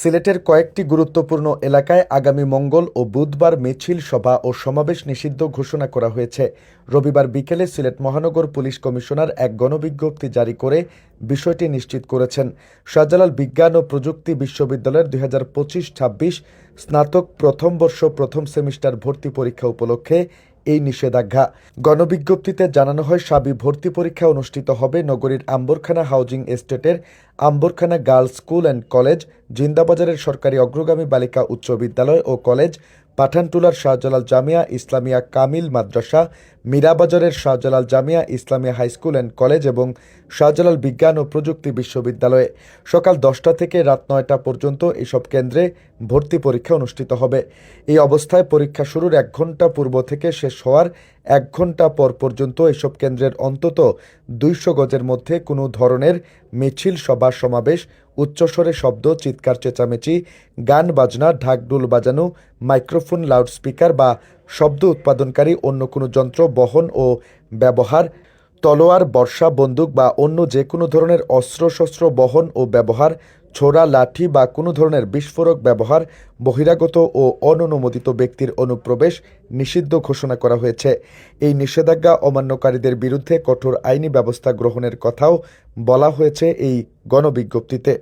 সিলেটের কয়েকটি গুরুত্বপূর্ণ এলাকায় আগামী মঙ্গল ও বুধবার মিছিল, সভা ও সমাবেশ নিষিদ্ধ ঘোষণা করা হয়েছে। রবিবার বিকেলে সিলেট মহানগর পুলিশ কমিশনার এক গণবিজ্ঞপ্তি জারি করে বিষয়টি নিশ্চিত করেছেন। শাহজালাল বিজ্ঞান ও প্রযুক্তি বিশ্ববিদ্যালয়ের দুই হাজার পঁচিশ ছাব্বিশ স্নাতক প্রথম বর্ষ প্রথম সেমিস্টার ভর্তি পরীক্ষা উপলক্ষে এই নিষেধাজ্ঞা। গণবিজ্ঞপ্তিতে জানানো হয়, সাবি ভর্তি পরীক্ষা অনুষ্ঠিত হবে নগরীর Ambarkhana housing এস্টেটের Ambarkhana girls school and college জিন্দাবাজারের সরকারি অগ্রগামী বালিকা উচ্চ বিদ্যালয় ও কলেজ পাঠানটুলার Shahjalal Jamia Islamia Kamil Madrasa, মীরাবাজারের Shahjalal Jamia Islamia high school and college এবং শাহজালাল বিজ্ঞান ও প্রযুক্তি বিশ্ববিদ্যালয়ে সকাল দশটা থেকে রাত নয়টা পর্যন্ত এসব কেন্দ্রে ভর্তি পরীক্ষা অনুষ্ঠিত হবে। এই অবস্থায় পরীক্ষা শুরুর এক ঘণ্টা পূর্ব থেকে শেষ হওয়ার এক ঘণ্টা পর পর্যন্ত এসব কেন্দ্রের অন্তত দুইশো গজের মধ্যে কোনো ধরনের মিছিল, সভা, সমাবেশ উচ্চস্বরে শব্দ, চিৎকার, চেঁচামেচি, গান, বাজনা ঢাকডুল বাজানো, মাইক্রোফোন, লাউডস্পিকার বা শব্দ উৎপাদনকারী অন্য কোনো যন্ত্র, বহন ও ব্যবহার, তলোয়ার, বর্ষা, বন্দুক বা অন্য যে কোনো ধরনের অস্ত্রশস্ত্র বহন ও ব্যবহার ছোড়া লাঠি বা কোনো ধরনের বিস্ফোরক ব্যবহার বহিরাগত ও অননুমোদিত ব্যক্তির অনুপ্রবেশ নিষিদ্ধ ঘোষণা করা হয়েছে। এই নিষেধাজ্ঞা অমান্যকারীদের বিরুদ্ধে কঠোর আইনি ব্যবস্থা গ্রহণের কথাও বলা হয়েছে এই গণবিজ্ঞপ্তিতে।